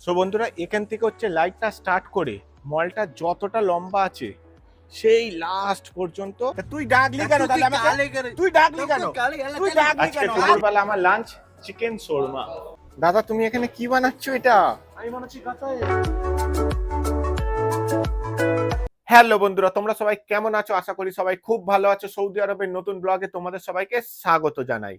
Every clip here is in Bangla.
সো বন্ধুরা এখান থেকে হচ্ছে লাইটটা স্টার্ট করে মলটা যতটা লম্বা আছে সেই লাস্ট পর্যন্ত তুই ডাকলি কেন তুই ডাকলি কেন? তুই ডাকলি আজকে কেন? দুপুরবেলা আমার লাঞ্চ চিকেন শোরমা দাদা তুমি এখানে কি বানাচ্ছো এটা? আমি হচ্ছে হ্যালো বন্ধুরা তোমরা সবাই কেমন আছো? আশা করি সবাই খুব ভালো আছো। সৌদি আরবের নতুন ব্লগে তোমাদের সবাইকে স্বাগত জানাই।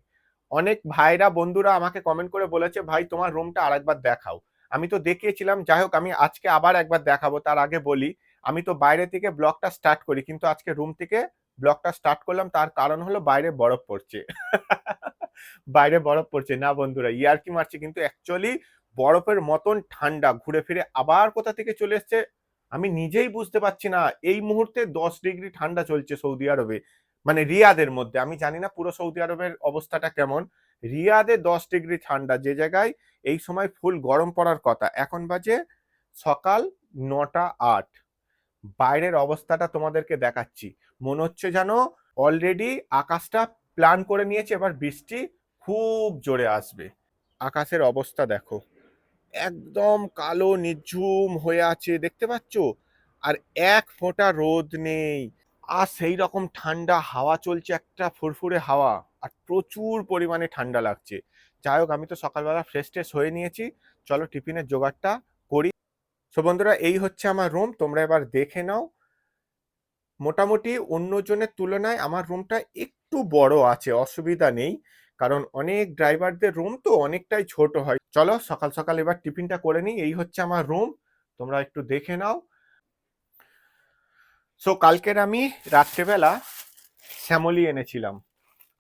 অনেক ভাইরা বন্ধুরা আমাকে কমেন্ট করে বলেছে ভাই তোমার রুমটা আরেকবার দেখাও। আমি তো দেখিয়েছিলাম যাই হোক আমি আজকে আবার একবার দেখাবো, তার আগে বলি, আমি তো বাইরে থেকে ব্লগটা স্টার্ট করি, কিন্তু আজকে রুম থেকে ব্লগটা স্টার্ট করলাম, তার কারণ হলো বাইরে বরফ পড়ছে। বাইরে বরফ পড়ছে, না বন্ধুরা ইয়ারকি মারছে, কিন্তু অ্যাকচুয়ালি বরফের মতন ঠান্ডা, ঘুরে ফিরে আবার কোথা থেকে চলে এসছে, আমি নিজেই বুঝতে পারছি না। এই মুহূর্তে দশ ডিগ্রি ঠান্ডা চলছে সৌদি আরবে মানে রিয়াদের মধ্যে, আমি জানি না পুরো সৌদি আরবের অবস্থাটা কেমন রিয়াদে দশ ডিগ্রি ঠান্ডা যে জায়গায় এই সময় ফুল গরম পড়ার কথা। এখন বাজে সকাল নটা আট। বাইরের অবস্থাটা তোমাদেরকে দেখাচ্ছি। মনে হচ্ছে যেন অলরেডি আকাশটা প্ল্যান করে নিয়েছে, এবার বৃষ্টি খুব জোরে আসবে। আকাশের অবস্থা দেখো। একদম কালো, নিঝুম হয়ে আছে, দেখতে পাচ্ছ? আর এক ফোঁটা রোদ নেই। আর সেই রকম ঠান্ডা হাওয়া চলছে, একটা ফুরফুরে হাওয়া, আর প্রচুর পরিমাণে ঠান্ডা লাগছে। যাই হোক, আমি তো সকালবেলা ফ্রেশ ট্রেশ হয়ে নিয়েছি। চলো টিফিনের জোগাড়টা করি। সো বন্ধুরা, এই হচ্ছে আমার রুম তোমরা এবার দেখে নাও। মোটামুটি অন্যজনের তুলনায় আমার রুমটা একটু বড় আছে, অসুবিধা নেই। কারণ অনেক ড্রাইভারদের রুম তো অনেকটাই ছোট হয়। চলো, সকাল সকাল এবার টিফিনটা করে নিই। এই হচ্ছে আমার রুম তোমরা একটু দেখে নাও। সো কালকের আমি রাত্রেবেলা শ্যামলি এনেছিলাম,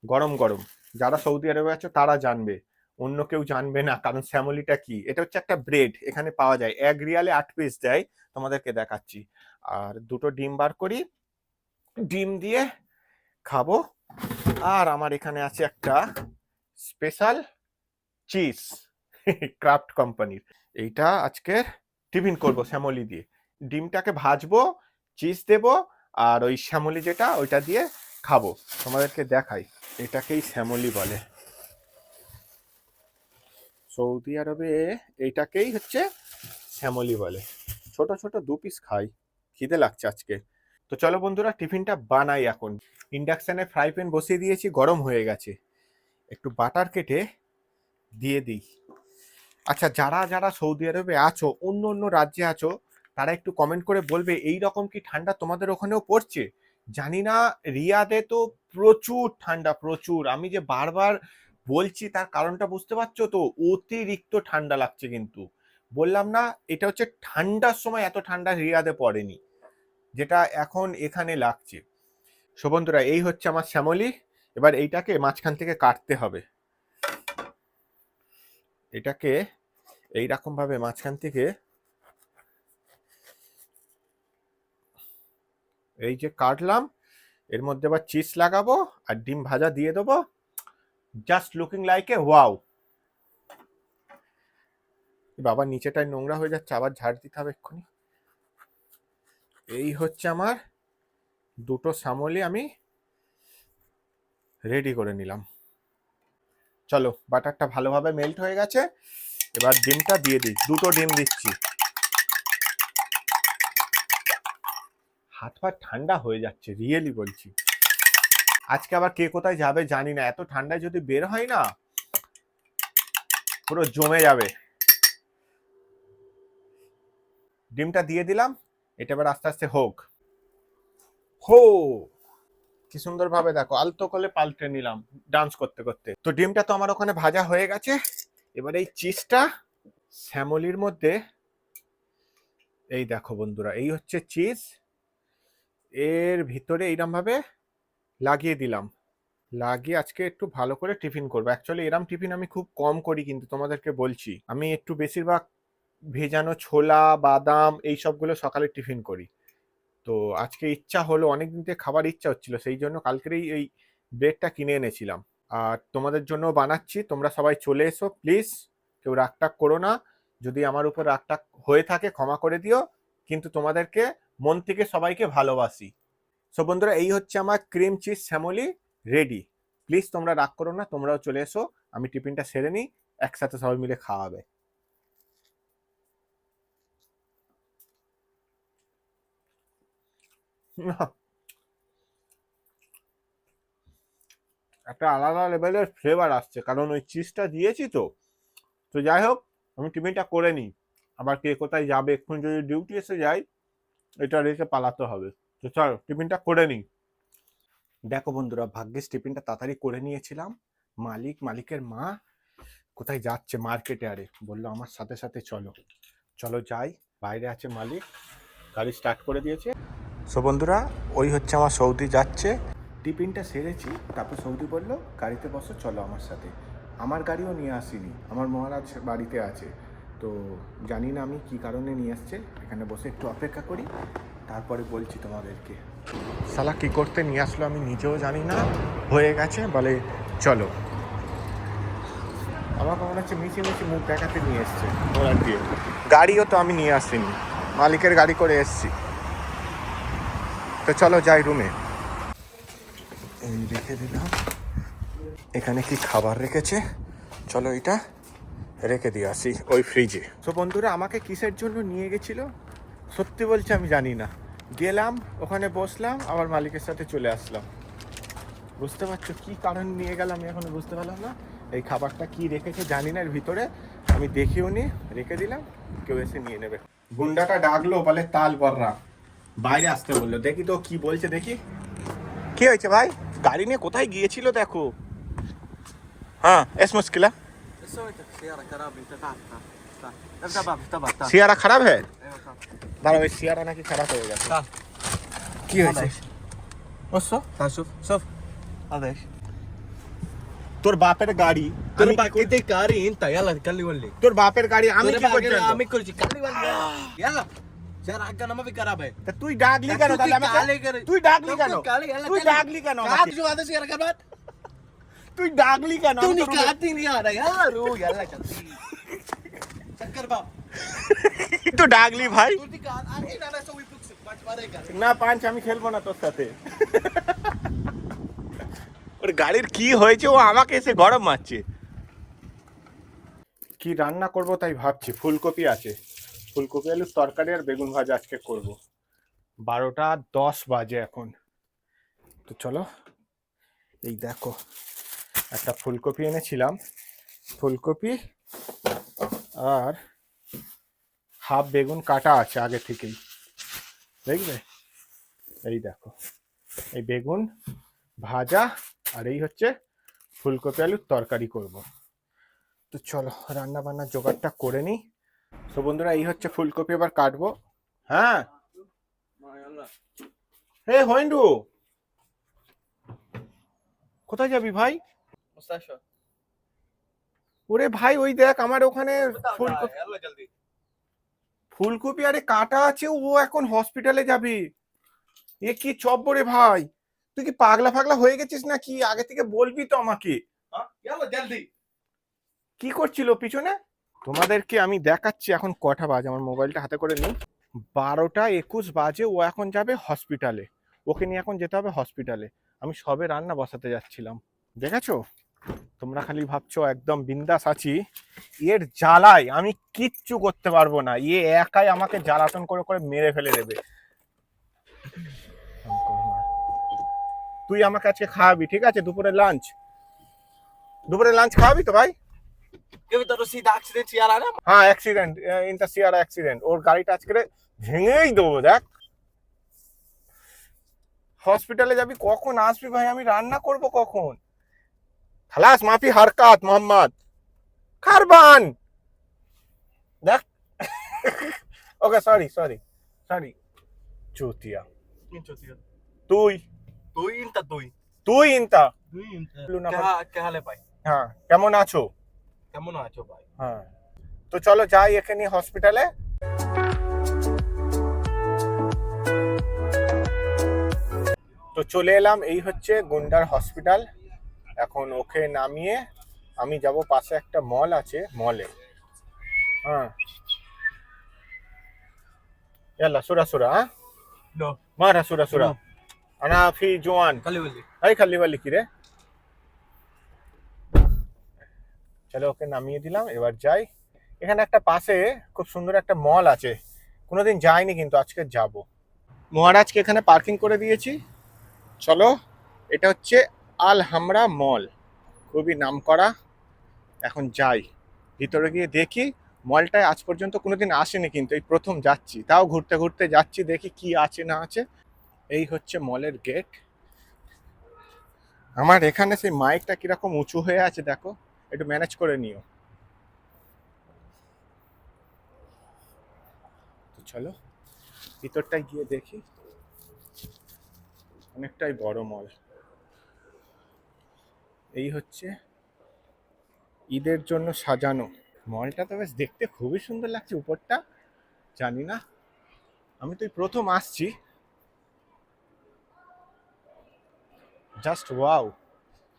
গরম গরম। যারা সৌদি আরবে আছো, তারা জানবে। অন্য কেউ জানবে না, কারণ শ্যামলিটা কি? এটা হচ্ছে একটা ব্রেড এখানে পাওয়া যায়। এক রিয়ালে আট পিস দেয়, তোমাদেরকে দেখাচ্ছি। আর দুটো ডিম বার করি, ডিম দিয়ে খাব। আর আমার এখানে আছে একটা স্পেশাল চিজ ক্রাফট কোম্পানির এইটা আজকে টিফিন করব শ্যামলি দিয়ে। ডিমটাকে ভাজবো চিজ দেব আর ওই শ্যামলি যেটা, ওইটা দিয়ে খাব। তোমাদেরকে দেখাই। এটাকেই শ্যামলি বলে। সৌদি আরবে এইটাকেই হচ্ছে শ্যামলি বলে। ছোট ছোট দু পিস খাই। খিদে লাগছে আজকে। তো চলো বন্ধুরা, টিফিনটা বানাই এখন। ইন্ডাকশানে ফ্রাই প্যান বসিয়ে দিয়েছি, গরম হয়ে গেছে। একটু বাটার কেটে দিয়ে দিই। আচ্ছা যারা যারা সৌদি আরবে আছো, অন্য অন্য রাজ্যে আছো তারা একটু কমেন্ট করে বলবে, এই রকম কি ঠান্ডা তোমাদের ওখানেও পড়ছে? জানি না, রিয়াদে তো প্রচুর ঠান্ডা, প্রচুর। আমি যে বারবার বলছি তার কারণটা বুঝতে পারছ তো? অতিরিক্ত ঠান্ডা লাগছে কিন্তু। বললাম না, এটা হচ্ছে ঠান্ডার সময় এত ঠান্ডা রিয়াদে পড়েনি, যেটা এখন এখানে লাগছে। বন্ধুরা, এই হচ্ছে আমার শ্যামলি। এবার এইটাকে মাঝখান থেকে কাটতে হবে। এটাকে এইরকম ভাবে মাঝখান থেকে এই যে কাটলাম, এর মধ্যে আবার চিজ লাগাবো আর ডিম ভাজা দিয়ে দেবো। Just looking like a wow বাবা, নিচেটায় নোংরা হয়ে যাচ্ছে, আবার ঝাড় দিতে হবে এক্ষুনি। এই হচ্ছে আমার দুটো সামলি আমি রেডি করে নিলাম। চলো, বাটারটা ভালোভাবে মেল্ট হয়ে গেছে। এবার ডিমটা দিয়ে দিই, দুটো ডিম দিচ্ছি। হাত পা ঠান্ডা হয়ে যাচ্ছে রিয়েলি বলছি। আজকে আবার কে কোথায় যাবে জানি না, এত ঠান্ডায় যদি বের হয় না, পুরো জমে যাবে। ডিমটা দিয়ে দিলাম, এটা এবার আস্তে আস্তে হোক। হো! কি সুন্দর ভাবে দেখো, আলতো করে পাল্টে নিলাম ডান্স করতে করতে। তো ডিমটা তো আমার ওখানে ভাজা হয়ে গেছে, এবার এই চিজটা শ্যামলির মধ্যে, এই দেখো বন্ধুরা, এই হচ্ছে চিজ এর ভিতরে এইরকম ভাবে লাগিয়ে দিলাম। লাগিয়ে আজকে একটু ভালো করে টিফিন করব। অ্যাকচুয়ালি এরম টিফিন আমি খুব কম করি কিন্তু তোমাদেরকে বলছি। আমি একটু বেশিরভাগ ভেজানো ছোলা, বাদাম এই সবগুলো সকালে টিফিন করি। তো আজকে ইচ্ছা হলো অনেক দিন থেকে খাবার ইচ্ছা হচ্ছিল, সেই জন্য কালকেরই এই ব্রেডটা কিনে এনেছিলাম। আর তোমাদের জন্য বানাচ্ছি, তোমরা সবাই চলে এসো, প্লিজ। কেউ রাগটাগ করো না। যদি আমার উপর রাগটাগ হয়ে থাকে, ক্ষমা করে দিও। কিন্তু তোমাদেরকে মন থেকে সবাইকে ভালোবাসি। সো বন্ধুরা, এই হচ্ছে আমার cream cheese Shyamali ready please তোমরা রাগ করো না, তোমরাও চলে এসো। আমি টিফিনটা সেরে নিই, একসাথে সবাই মিলে খাওয়াবে। একটা আলাদা লেভেলের ফ্লেভার আসছে, কারণ ওই চিজটা দিয়েছি তো। তো যাই হোক, আমি টিফিনটা করে নিই। আবার কে কোথায় যাবে, এক্ষুনি যদি ডিউটি এসে যায় এটা রেখে পালাতে হবে। তো চল, টিফিনটা করে নিই। দেখো বন্ধুরা, ভাগ্যিস টিফিনটা তাড়াতাড়ি করে নিয়েছিলাম। মালিক, মালিকের মা কোথায় যাচ্ছে মার্কেটে আরে? বলল আমার সাথে সাথে চলো। চলো যাই, বাইরে আছে মালিক, গাড়ি স্টার্ট করে দিয়েছে। সো বন্ধুরা, ওই হচ্ছে আমার সৌদি যাচ্ছে। টিফিনটা সেরেছি, তারপর সৌদি বলল, গাড়িতে বসো, চলো আমার সাথে। আমার গাড়িও নিয়ে আসিনি, আমার মহারাজ বাড়িতে আছে। তো জানি না আমি কি কারণে নিয়ে আসছে। এখানে বসে একটু অপেক্ষা করি তারপরে বলছি তোমাদেরকে। সালা কি করতে নিয়ে আসলো আমি নিজেও জানি না হয়ে গেছে বলে চলো। আমাকে মনে হচ্ছে মিশি মিশি মুখ দেখাতে নিয়ে এসছে। ওনার দিয়ে। গাড়িও তো আমি নিয়ে আসিনি মালিকের গাড়ি করে এসছি। তো চলো যাই রুমে এই রেখে দিলাম। এখানে কি খাবার রেখেছে? চলো এটা। রেখে দিয়ে আসি ওই ফ্রিজে তো বন্ধুরা আমাকে কিসের জন্য নিয়ে গেছিল? সত্যি বলছি আমি জানি না। গেলাম ওখানে বসলাম আবার মালিকের সাথে চলে আসলাম। বুঝতে পারছ কি কারণ নিয়ে গেলাম আমি এখনও বুঝতে পারলাম না। এই খাবারটা কি রেখেছে জানি না এর ভিতরে। আমি দেখিও নি রেখে দিলাম কেউ এসে নিয়ে নেবে। গুন্ডাটা ডাকলো বলে তাল বর্রা। বাইরে আসতে বলল দেখি তো কি বলছে দেখি। কি হয়েছে ভাই? গাড়ি নিয়ে কোথায় গিয়েছিল দেখো। হ্যাঁ এস মুশকিলা সিয়ারা খারাপ হ্যাঁ দাঁড়াও ওই সিয়ারা নাকি খারাপ হয়ে গেছে কি হয়েছে ওসো তাসুফ সব আদেশ তোর বাপের গাড়ি তোর বাকিতে গাড়ি ইন তায়াল কালি বললি তোর বাপের গাড়ি আমি কি করছি আমি করছি কালি বললি ইয়ালা যার আগে নামা বি খারাপ হয় তুই ডাকলি কেন তাহলে আমি তুই ডাকলি কেন তুই ডাকলি কেন কাজ জো আদেশ ইয়ার কাবাত তুই ডাকলি কেন? তুই নিকাতি नहीं आ रहा यार रो यार चक्कर बाप তো ডাকলি ভাই। না পাঁচ আমি খেলব না তোর সাথে। ওর গাড়ির কি হয়েছে ও আমাকে এসে গরম মারছে। কি রান্না করব তাই ভাবছি ফুলকপি আছে। ফুলকপি আলুর তরকারি আর বেগুন ভাজা আজকে করব। বারোটা দশ বাজে এখন। তো চলো এই দেখো একটা ফুলকপি এনেছিলাম। ফুলকপি আর হাফ বেগুন কাটা আছে আগে থেকেই। দেখবে এই দেখো। এই বেগুন ভাজা আর এই হচ্ছে ফুলকপি আলুর তরকারি করব। তো চলো রান্না বান্না জোগাড়টা করে নিই। তো বন্ধুরা, এই হচ্ছে ফুলকপি আবার কাটবো। হ্যাঁ? হে হইন্ডু কোথায় যাবি ভাই? ওরে ভাই ওই দেখ আমার ওখানে ফুলকপি আরে কাটা আছে ও এখন হসপিটালে যাবে। এ কি চব্ব রে ভাই? তুই কি পাগলা ফাগলা হয়ে গেছিস না কি আগে থেকে বলবি তো আমাকে। কি করছিল পিছনে? তোমাদেরকে আমি দেখাচ্ছি এখন কটা বাজে আমার মোবাইলটা হাতে করে নিই। বারোটা একুশ বাজে ও এখন যাবে হসপিটালে ওকে নিয়ে এখন যেতে হবে হসপিটালে আমি সবে রান্না বসাতে যাচ্ছিলাম। দেখেছ? তোমরা খালি ভাবছ একদম বিন্দাস আছি। এর জ্বালায় আমি কিচ্ছু করতে পারব না। এ একাই আমাকে জ্বালাতন করে করে মেরে ফেলে দেবে। তুই আমাকে আজকে খাওয়াবি ঠিক আছে? দুপুরে লাঞ্চ দুপুরে লাঞ্চ খাওয়াবি তো ভাই? হ্যাঁ accident in the Sierra accident ওর গাড়িটা আজকে ভেঙেই দেবো দেখ। হসপিটালে যাবি কখন আসবি ভাই? আমি রান্না করব কখন? খালাস মাফি হারকাত মোহাম্মদ। খারবান। দেখ। ওকে সরি সরি সরি চুতিয়া। তুই তুই। ইনতা তুই। তুই ইনতা। তুই ইনতা। কে হালে হ্যাঁ কেমন আছো? কেমন আছো ভাই? হ্যাঁ। তো চলো যাই এখানে হসপিটালে তো চলে এলাম এই হচ্ছে গুন্ডার হসপিটাল এখন ওকে নামিয়ে আমি যাব পাশে একটা মল আছে মলে হ্যাঁ يلا سورة سورة ها নো مرة سورة سورة نعم. أنا في جوان খালি বলি এই খালি বালি কি রে চলো ওকে নামিয়ে দিলাম এবার যাই এখানে একটা পাশে খুব সুন্দর একটা মল আছে কোনোদিন যাইনি কিন্তু আজকে যাব মহারাজকে এখানে পার্কিং করে দিয়েছি চলো এটা হচ্ছে আল হামরা মল। খুবই নামকরা। এখন যাই। ভিতরে গিয়ে দেখি, মলটায় আজ পর্যন্ত কোনোদিন আসেনি কিন্তু, এই প্রথম যাচ্ছি। তাও ঘুরতে ঘুরতে যাচ্ছি, দেখি কি আছে না আছে। এই হচ্ছে মলের গেট। আমার এখানে সেই মাইকটা কীরকম উঁচু হয়ে আছে, দেখো। একটু ম্যানেজ করে নিও। চলো, ভিতরটায় গিয়ে দেখি। অনেকটাই বড় মল। এই হচ্ছে ঈদের জন্য সাজানো। মলটা তো বেশ দেখতে খুবই সুন্দর লাগছে, উপরটা জানি না। আমি তো প্রথম আসছি। জাস্ট ওয়াও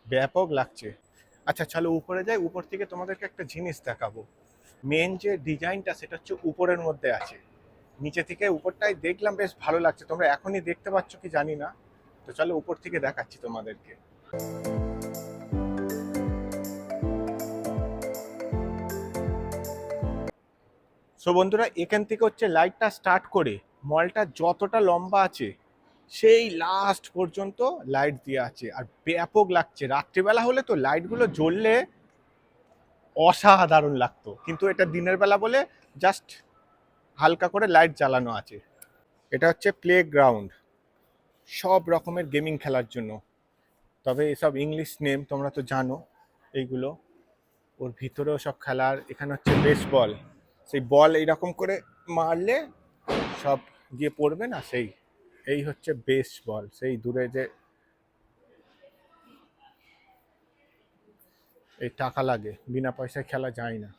ব্যাপক লাগছে। আচ্ছা চলো উপরে যাই, উপর থেকে তোমাদেরকে একটা জিনিস দেখাবো। মেন যে ডিজাইনটা, সেটা হচ্ছে উপরের মধ্যে আছে। নিচে থেকে উপরটাই দেখলাম, বেশ ভালো লাগছে। তোমরা এখনই দেখতে পাচ্ছ কি জানি না। তো চলো উপর থেকে দেখাচ্ছি তোমাদেরকে। সো বন্ধুরা, এখান থেকে হচ্ছে লাইটটা স্টার্ট করে মলটা যতটা লম্বা আছে, সেই লাস্ট পর্যন্ত লাইট দিয়ে আছে। আর ব্যাপক লাগছে। রাত্রিবেলা হলে তো লাইটগুলো জ্বললে অসাধারণ লাগতো। কিন্তু এটা দিনের বেলা বলে জাস্ট হালকা করে লাইট জ্বালানো আছে। এটা হচ্ছে প্লে গ্রাউন্ড সব রকমের গেমিং খেলার জন্য। তবে এসব ইংলিশ নেম তোমরা তো জানো, এইগুলো। ওর ভিতরেও সব খেলার। এখানে হচ্ছে বেসবল সেই বল এইরকম করে মারলে সব গিয়ে পড়বে না, সেই, এই হচ্ছে বেস বল সেই দূরে যে এই টাকা লাগে, বিনা পয়সায় খেলা যায় না।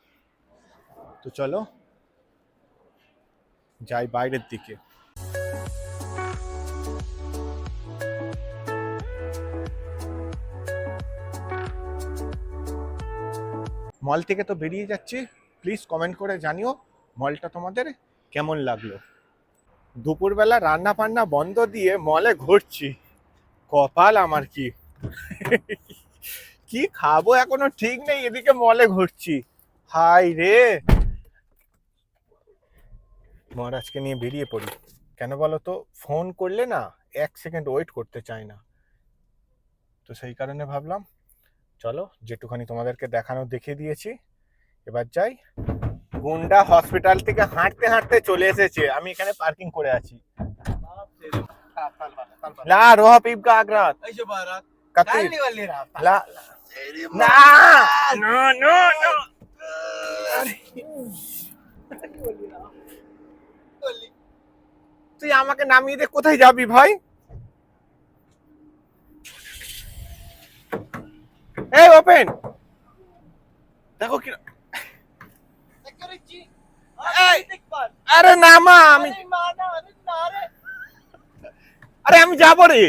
তো চলো, যাই বাইরের দিকে। মল থেকে তো বেরিয়ে যাচ্ছি। প্লিজ কমেন্ট করে জানিও মলটা তোমাদের কেমন লাগল। দুপুরবেলা রান্না বান্না বন্ধ দিয়ে মলে ঘুরছি। কপাল আমার কি? কি খাব এখনও ঠিক নেই, এদিকে মলে ঘুরছি। হাই রে! মহারাজকে নিয়ে বেরিয়ে পড়ি। কেন বলো তো, ফোন করলে না এক সেকেন্ড ওয়েট করতে চায় না। তো সেই কারণে ভাবলাম, চলো যেটুখানি তোমাদেরকে দেখানো, দেখিয়ে দিয়েছি। এবার যাই। গুন্ডা হসপিটাল থেকে হাঁটতে হাঁটতে চলে এসেছে। আমি এখানে পার্কিং করে আছি। লা রোহা পিপ কা আগ্রা কাতির লা না নো নো নো। তুই আমাকে নামিয়ে দে কোথায় যাবি ভাই? এই ওপেন দেখো কি এই, আরে নামা আমি আরে আমি যাব রে।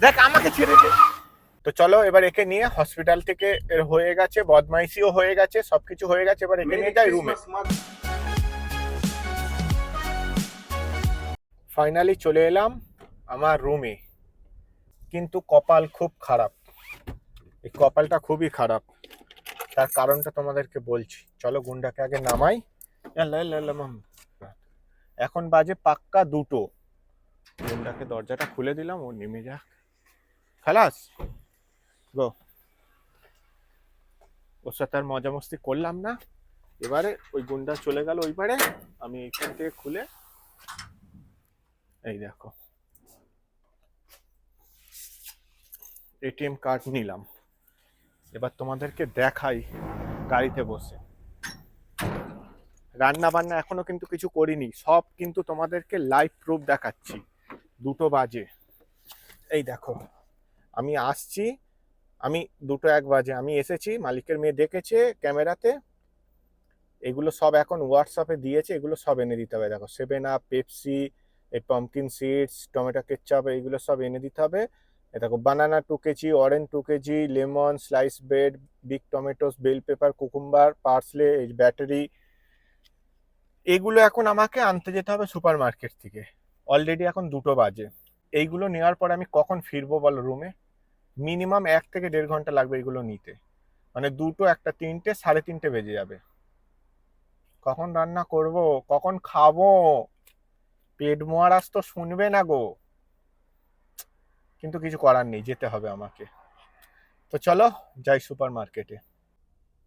দেখ আমাকে ছেড়ে দে। তো চলো এবার একে নিয়ে হসপিটাল থেকে এর হয়ে গেছে বদমাইশিও হয়ে গেছে সবকিছু হয়ে গেছে এবার একে নিয়ে যাই রুমে ফাইনালি চলে এলাম আমার রুমে কিন্তু কপাল খুব খারাপ। এই কপালটা খুবই খারাপ। তার কারণটা তোমাদেরকে বলছি। চলো গুন্ডাকে আগে নামাই। এখন বাজে পাক্কা দুটো। গুন্ডাকে দরজাটা খুলে দিলাম ও নেমে যাক। খালাস। গো। ওর সাথে আর মজা মস্তি করলাম না। এবারে ওই গুন্ডা চলে গেল ওই পারে আমি এখান থেকে খুলে এই দেখো। এটিএম কার্ড নিলাম। এবার তোমাদেরকে দেখাই গাড়িতে বসে। রান্না বান্না এখনও কিন্তু কিছু করিনি, সব কিন্তু তোমাদেরকে লাইভ প্রুফ দেখাচ্ছি। দুটো বাজে। এই দেখো, আমি আসছি, আমি দুটো এক বাজে, আমি এসেছি, মালিকের মেয়ে দেখেছে ক্যামেরাতে। এগুলো সব এখন হোয়াটসঅ্যাপে দিয়েছে, এগুলো সব এনে দিতে হবে। দেখো সেভেন আপ পেপসি এই পাম্পকিন সিডস টমেটো কেচাপ এইগুলো সব এনে দিতে হবে। দেখো banana two KG orange two KG lemon slice bread big tomatoes bell pepper cucumber parsley battery এগুলো এখন আমাকে আনতে যেতে হবে সুপার মার্কেট থেকে। অলরেডি এখন দুটো বাজে। এইগুলো নেওয়ার পর আমি কখন ফিরবো বলো রুমে মিনিমাম এক থেকে দেড় ঘণ্টা লাগবে এগুলো নিতে। মানে দুটো, একটা তিনটে, সাড়ে তিনটে বেজে যাবে। কখন রান্না করব? কখন খাব? পেট মহারাজ তো শুনবে না গো। কিন্তু কিছু করার নেই যেতে হবে আমাকে। তো চলো যাই সুপার মার্কেটে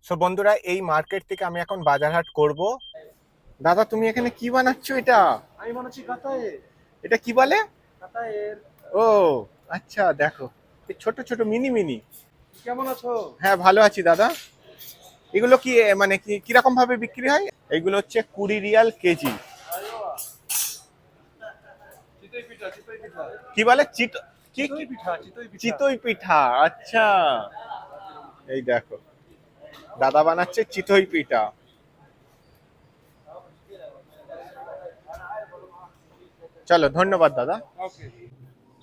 সো বন্ধুরা এই মার্কেট থেকে আমি এখন বাজারহাট করব। দাদা তুমি এখানে কি বানাচ্ছো এটা? আমি বানাচ্ছি কাতায়ে এটা কি বলে? কাতায়ের ও আচ্ছা দেখো। এই ছোট ছোট মিনি মিনি। কেমন আছো? হ্যাঁ ভালো আছি দাদা। এগুলো কি মানে কি কীরকম ভাবে বিক্রি হয়? এইগুলো হচ্ছে কুড়ি রিয়াল কেজি। কি বলে? চিত কি চিতই পিঠা আচ্ছা। এই দেখো দাদা বানাচ্ছে চিতই পিঠা। চলো ধন্যবাদ দাদা।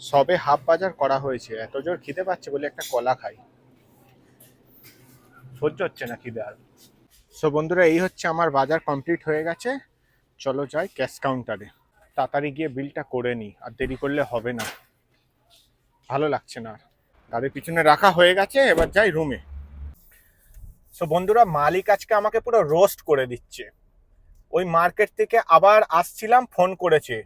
সবে হাফ বাজার করা হয়েছে এত জোর খিদে পাচ্ছে বলে একটা কলা খাই। সহ্য হচ্ছে না খিদে আর। সো বন্ধুরা এই হচ্ছে আমার বাজার কমপ্লিট হয়ে গেছে। চলো যাই ক্যাশ কাউন্টারে তাড়াতাড়ি গিয়ে বিলটা করে নিই আর দেরি করলে হবে না। ভালো লাগছে না গাড়ির পিছনে রাখা হয়ে গেছে, এবার যাই রুমে সো বন্ধুরা, মালিক আজকে আমাকে পুরো রোস্ট করে দিচ্ছে। ওই মার্কেট থেকে আবার আসছিলাম ফোন করেছে।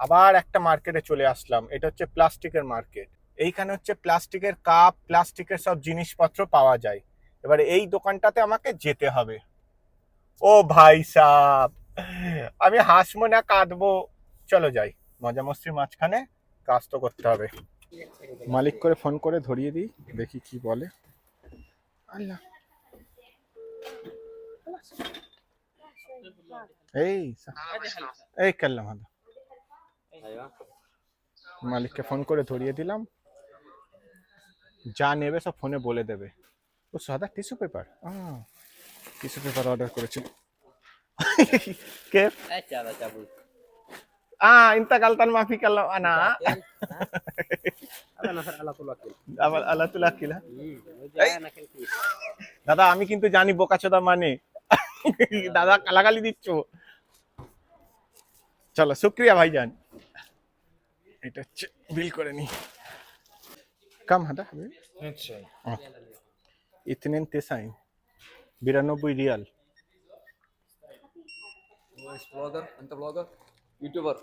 আবার একটা মার্কেটে চলে আসলাম, এটা হচ্ছে প্লাস্টিকের মার্কেট এইখানে হচ্ছে প্লাস্টিকের কাপ প্লাস্টিকের সব জিনিসপত্র পাওয়া যায়। এবার এই দোকানটাতে আমাকে যেতে হবে। ও ভাই সাহ আমি হাসবো না, কাঁদবো। চলো যাই, মজা মস্তির মাঝখানে কাজ তো করতে হবে। মালিক করে ফোন করে ধরিয়ে দিই, দেখি কি বলে। আল্লাহ। এই এই করলাম মালিককে ফোন করে ধরিয়ে দিলাম। যা নেবে সব ফোনে বলে দেবে। ও, সাদা tissue paper. Tissue paper order করেছিল। কে? Ah, intagal tan mafikal ana. আবার আল্লাহ তুলা কিলা দাদা আমি কিন্তু জানি বোকাচোদা মানে দাদা কালাকালি দিচ্ছ চলো শুক্রিয়া ভাই যান এটা হচ্ছে বিল করে নি কাম হাটা হবে ইতনে তেসাইন বিরানব্বই রিয়াল ব্লগার ইউটিউবার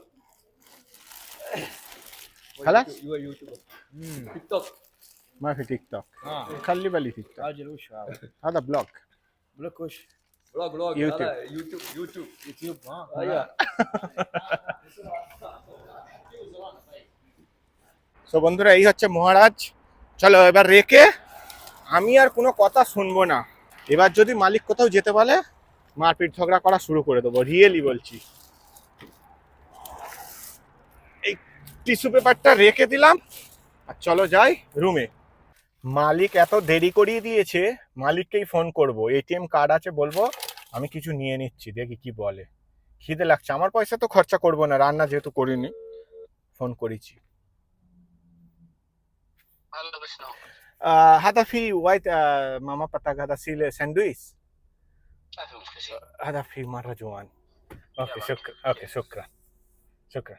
خلاص هو يوتيوبر تيك توك ما في تيك توك اه خلي بالي تيك توك راجل وش هذا هذا بلوك بلوك وش بلوج بلوج يوتيوب. هذا يوتيوب يوتيوب يوتيوب ها ايوه তো বন্ধুরা এই হচ্ছে মহারাজ চলো এবার রেখে আমি আর কোনো কথা শুনবো না এবার যদি মালিক কোথাও যেতে বলে মারপিট ঝগড়া করা শুরু করে দেবো রিয়েলি বলছি টিস্যু পেপারটা রেখে দিলাম আর চলো যাই রুমে মালিক এত দেরি করিয়ে দিয়েছে মালিককেই ফোন করব এটিএম কার্ড আছে বলবো আমি কিছু নিয়ে নিচ্ছি দেখি কি বলে খিদে লাগছে আমার পয়সা তো খরচা করবো না রান্না যেহেতু করিনি ফোন করেছি آه هذا في وايد آه ماما بتاع هذا سيل ساندويش هذا في مرة جوان اوكي شكرا اوكي شكرا شكرا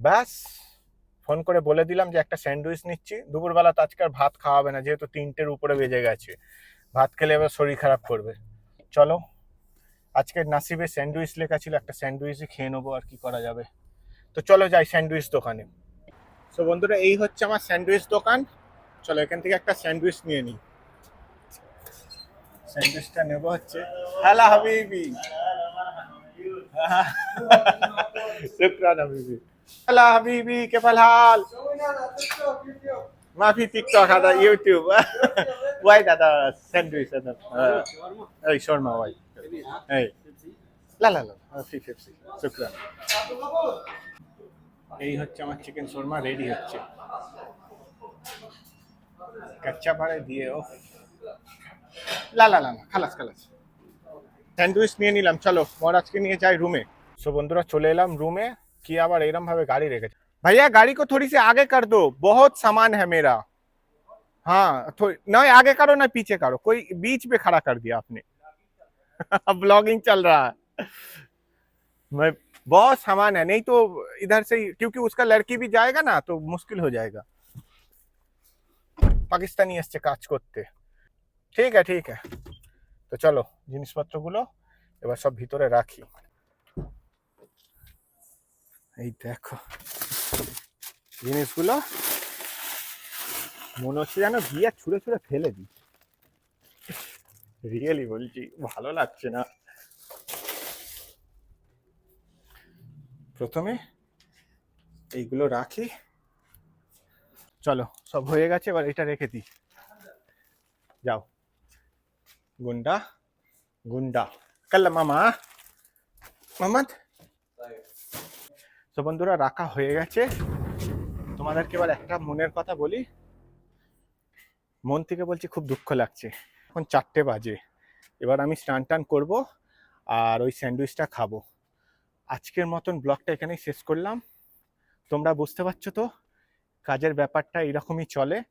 ব্যাস ফোন করে বলে দিলাম যে একটা স্যান্ডউইচ নিচ্ছি। দুপুরবেলা তো আজকে ভাত খাওয়াবে না যেহেতু তিনটের উপরে বেজে গেছে। ভাত খেলে এবার শরীর খারাপ করবে। চলো আজকের নাসিবে স্যান্ডউইচ লেখা ছিল একটা স্যান্ডউইচই খেয়ে নেব আর কি করা যাবে। তো চলো যাই স্যান্ডউইচ দোকানে। তো বন্ধুরা এই হচ্ছে আমার স্যান্ডউইচ দোকান। চলো এখান থেকে একটা স্যান্ডউইচ নিয়ে নিই। স্যান্ডউইচটা নেব হচ্ছে হ্যালো হাবিবি। শুক্রান হাবিবি। আল্লাহ হাবিবি কেফাল হাল মাফি টিকটক দাদা ইউটিউব। ওয়াই দাদা স্যান্ডউইচ দাদা এই শর্মা ওয়াই এই। লা লা লা ফি ফিফসি শুক্রান। এই হচ্ছে আমার চিকেন শর্মা রেডি হচ্ছে। কাচ্চা পাড়ে দিয়ে ও লা লা লা, খালাস খালাস। স্যান্ডউইচ নিয়ে নিলাম, চলো। মহারাজকে নিয়ে যাই রুমে। সো বন্ধুরা, চলে এলাম রুমে। কি আবার এরম ভাবে গাড়ি রেখেছে भैया गाड़ी को थोड़ी सी आगे कर दो बहुत सामान है मेरा हाँ थोड़ी नहीं आगे करो ना पीछे करो कोई बीच पे खड़ा कर दिया आपने ब्लॉगिंग चल रहा है मैं बहुत सामान है नहीं तो इधर से ही क्योंकि उसका लड़की भी जाएगा ना तो मुश्किल हो जाएगा পাকিস্তানি এসছে কাজ করতে ঠিক আছে ঠিক আছে তো চলো জিনিসপত্রগুলো এবার সব ভিতরে রাখি এই দেখো। জিনিসগুলো মনে হচ্ছে যেন গিয়ে ছুঁড়ে ছুঁড়ে ফেলে দিই। রিয়েলি বলছি, ভালো লাগছে না। প্রথমে এইগুলো রাখি। চলো, সব হয়ে গেছে, এবার এটা রেখে দিই। যাও। গুন্ডা গুন্ডা। কাল্লা মামা। মামাদ তো বন্ধুরা, রাখা হয়ে গেছে। তোমাদেরকে এবার একটা মনের কথা বলি। মন থেকে বলছি খুব দুঃখ লাগছে। এখন চারটে বাজে। এবার আমি স্নান টান করব আর ওই স্যান্ডউইচটা খাব। আজকের মতন ব্লগটা এখানেই শেষ করলাম। তোমরা বুঝতে পারছ তো, কাজের ব্যাপারটা এরকমই চলে।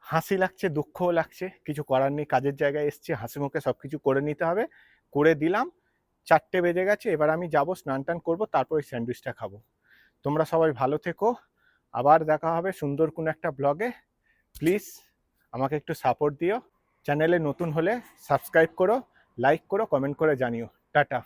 হাসি লাগছে, দুঃখও লাগছে, কিছু করার নেই, কাজের জায়গায় এসছে, হাসি মুখে সব কিছু করে নিতে হবে। করে দিলাম। চারটে বেজে গেছে, এবার আমি যাব, স্নান টান করব, তারপর ওই স্যান্ডউইচটা খাব। তোমরা সবাই ভালো থেকো। আবার দেখা হবে সুন্দর কোনো একটা ব্লগে। প্লিজ আমাকে একটু সাপোর্ট দিও। চ্যানেলে নতুন হলে সাবস্ক্রাইব করো, লাইক করো, কমেন্ট করে জানিও। টাটা।